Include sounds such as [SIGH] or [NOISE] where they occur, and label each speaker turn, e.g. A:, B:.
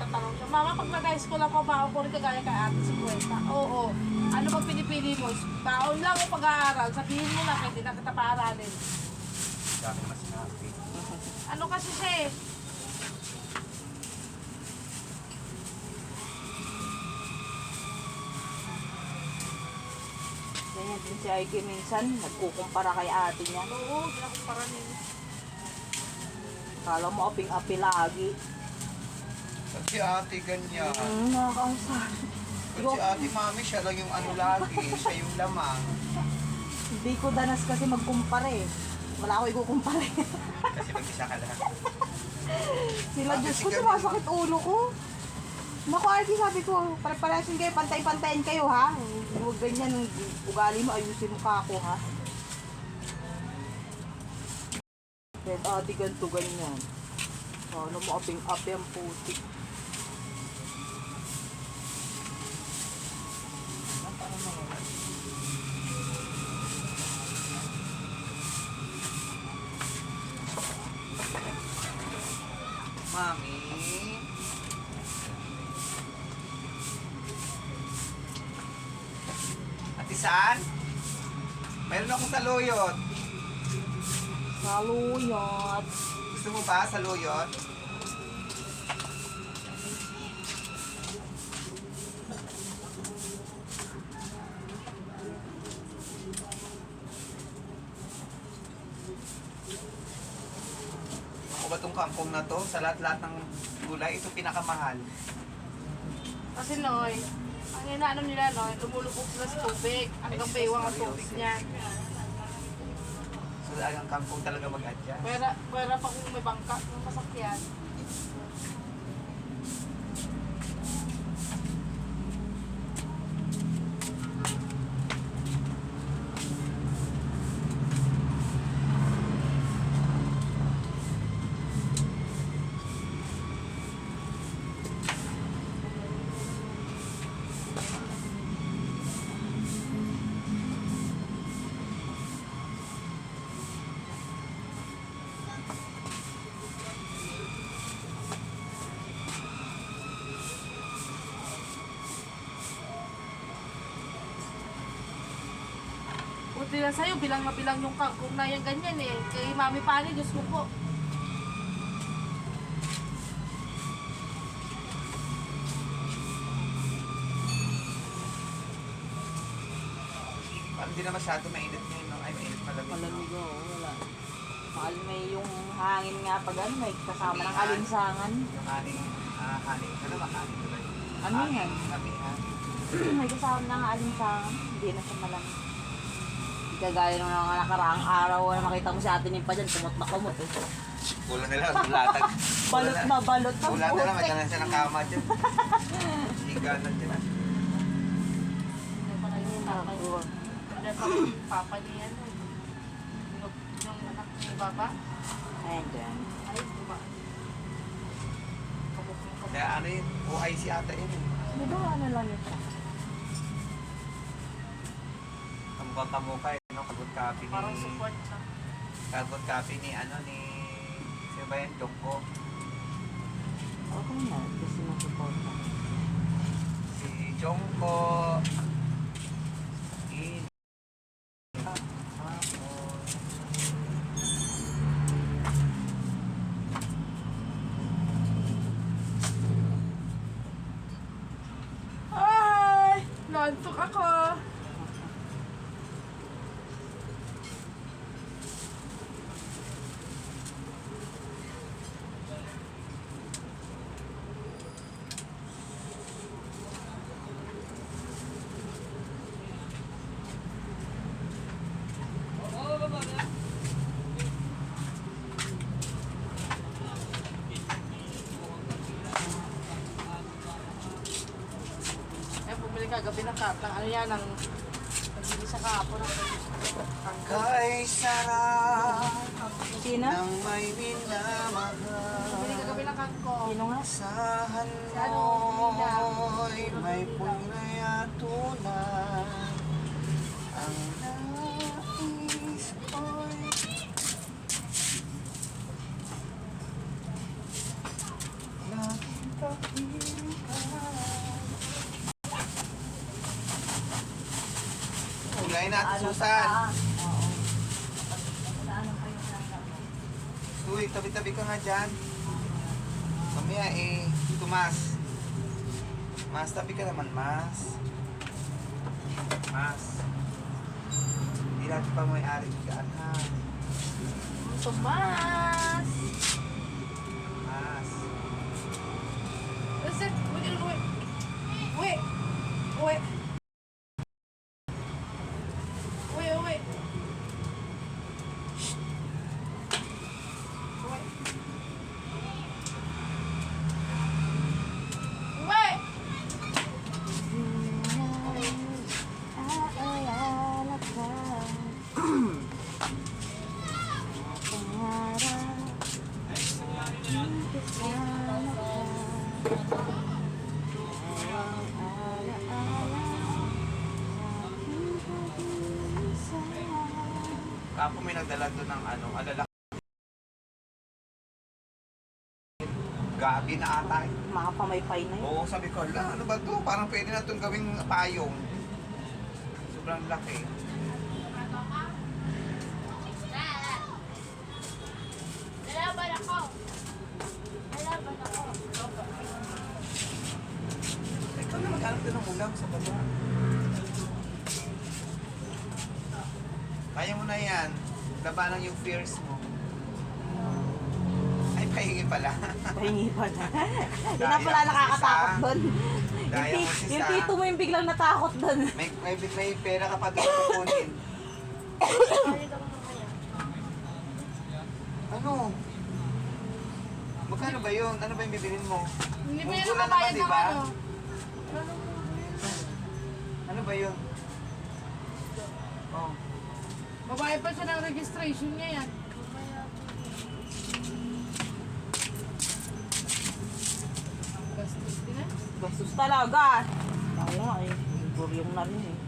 A: magtatanong siya, Mama, pag nag-high school ako, baon ko rin kagaya kay ate si Kwenta. Oo. Ano ba pinipili mo? Baon lang o pag-aaral? Sabihin mo na, hindi na kita paaralin.
B: Sa akin mas happy.
A: Ano kasi siya eh?
C: Ganyan din si Aiki minsan, nagkukumpara kay ate niya.
A: Oo, ginakumpara niya.
C: Kala mo aping-api lagi.
B: Pag si ate ganyan.
C: Mm, nakakausap.
B: Pag si ate mami, siya lang yung ano lagi. siya yung lamang.
C: Hindi ko danas kasi magkumpara eh. Wala ako ikukumpara eh.
B: Kasi mag-isa ka lang.
C: Sila, Diyos ko, sumasakit ulo ko. Naku, Arky, sabi ko, pare-paresin kayo, pantay-pantayin kayo, ha? Huwag ganyan, ugali mo, ayusin mo ka ako, ha? Kahit ate ganito, ganyan. Ano mo, aping-api ang putik.
B: Mami. Ate saan? Mayroon akong saluyot.
C: Saluyot.
B: Gusto mo ba saluyot? Ba tong kangkong na to? Sa lahat-lahat ng gulay, ito pinakamahal.
A: Kasi Noy, ang inaano nila Noy, lumulubog sila sa tubig. Hanggang baywang ang tubig niya.
B: So, ang kangkong talaga mag-adjust.
A: Pwera, pwera pa kung may bangka ng masakyan. Na sa'yo, bilang na bilang yung kangkong na yan ganyan eh. Kay Mami Pani, Diyos ko po.
B: Parang di na masyado mainit ngayon, no? Ay, mainit malamig. no?
C: Malamig oo, wala. Mahal may yung hangin nga pag ano, may kasama ng alinsangan.
B: Yung haning, ah, haning, ano ba haning? ba?
C: Ano yan?
B: Amihan. [CLEARS THROAT]
C: may kasama ng alinsangan. Hindi na siya malamig. Kagaya nung mga nakaraang araw na makita mo si ate pa dyan, kumot na kumot eh.
B: Ulo nila, latag.
C: Balot na balot na
B: Ulan na lang, may
C: putik.
B: dalan siya ng kama dyan. Higa na ah.
A: Na yung papa niya. ano. Yung, anak ni Baba.
C: Ayan dyan.
A: Ay, diba?
B: Kaya ano yun, OIC ata yun. eh.
C: Di ba ano lang ito?
B: Kamukha kamukha eh, no? Copy ni...
A: Parang support na.
B: Kagot copy ni, ano, ni... Sino ba yan? Jongko.
C: Okay na, kasi nasuporta.
B: Si Jongko. In... Hapon.
A: Ay! Nantok ako. Eh, bumili ka gabi ng kat ng ano yan, ng nagbili sa kahapon ng ang
B: Kay sarap
C: Sino?
B: ng may minamahal.
A: Bumili ka gabi ng kangkong.
C: Sino nga?
B: Sahan
A: Ano,
B: mo'y may punay at Ulayin natin, Susan. Uy, tabi-tabi ka nga dyan. Mamaya eh, tumas. Mas, tabi ka naman, Mas. Mas. Hindi natin pa may ari ka, ha?
A: Tomas!
B: Mas.
A: Uwi, uwi.
B: Nagdala doon ng ano, alala. Gabi na ata. eh.
C: Mga pamaypay na yun.
B: Oo, sabi ko, ala, ano ba to? Parang pwede na itong gawing payong. Sobrang laki.
A: Lalaban ako. Lalaban ako.
B: Ikaw na maghanap din ng ulam sa baba. Kaya mo na yan. Labanan yung fears mo. Ay, pahingi pala. [LAUGHS]
C: Pahingi pa na. Hindi na pala
B: mo si
C: nakakatakot
B: Sa.
C: doon. Yung,
B: Daya
C: ti-
B: mo si
C: yung tito mo yung biglang natakot doon.
B: May, may, may pera ka pa doon kukunin. Ano? Magkano ba yun? Ano ba yung bibilin mo?
A: Hindi pa
B: lang
A: nakabayad ng
B: ba?
A: ano.
B: Ano ba yun?
A: Babayad pa siya ng registration niya yan. Gastos din eh.
C: Bastos talaga. Nga eh. Buryong na rin eh.